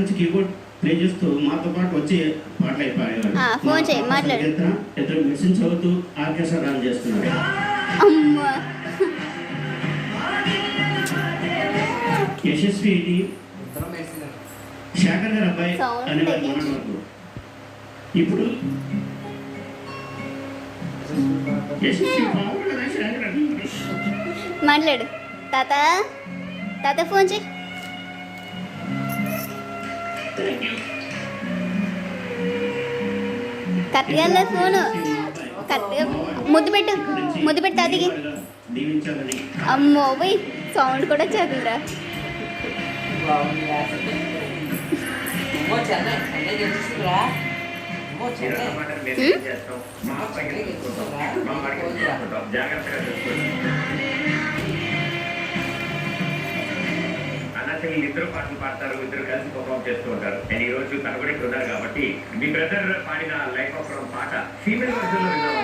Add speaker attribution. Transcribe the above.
Speaker 1: నుంచి keyboard play చేస్తూ మాతో పాటు వచ్చి పాటలు అయిపోయాడు
Speaker 2: ఆ, ఫోన్ చేయి, మాట్లాడు.
Speaker 1: ఇద్దరు మెడిసిన్ చదువుతూ ఆర్కెస్ట్రా రన్ చేస్తున్నారు.
Speaker 2: అమ్మా.
Speaker 1: యశస్వి ఇది. శేఖర్ గారి అబ్బాయి అనేవారు
Speaker 2: తగ్గించు.
Speaker 1: మనవరకు ఇప్పుడు.
Speaker 2: మాట్లాడు. తాత తాత ఫోన్ చేయి.
Speaker 1: Thank you.
Speaker 2: కరెక్ట్గా ఫోను. కరెక్ట్గా ముద్దు పెట్టు. ముద్దు పెట్టు
Speaker 1: అది
Speaker 2: అమ్మో పోయి సౌండ్ కూడా చదువురా
Speaker 3: బాగుంది
Speaker 1: చూసుకోండి
Speaker 4: వీళ్ళు ఇద్దరు పాటలు పాడతారు ఇద్దరు కలిసి పర్ఫామ్ చేస్తూ ఉంటారు. అండ్ ఈ రోజు తను కూడా ఇక్కడ ఉన్నారు కాబట్టి మీ బ్రదర్ పాడిన లైఫ్ ఆఫ్ పాట ఫీమేల్ వర్జన్లో విన్నాం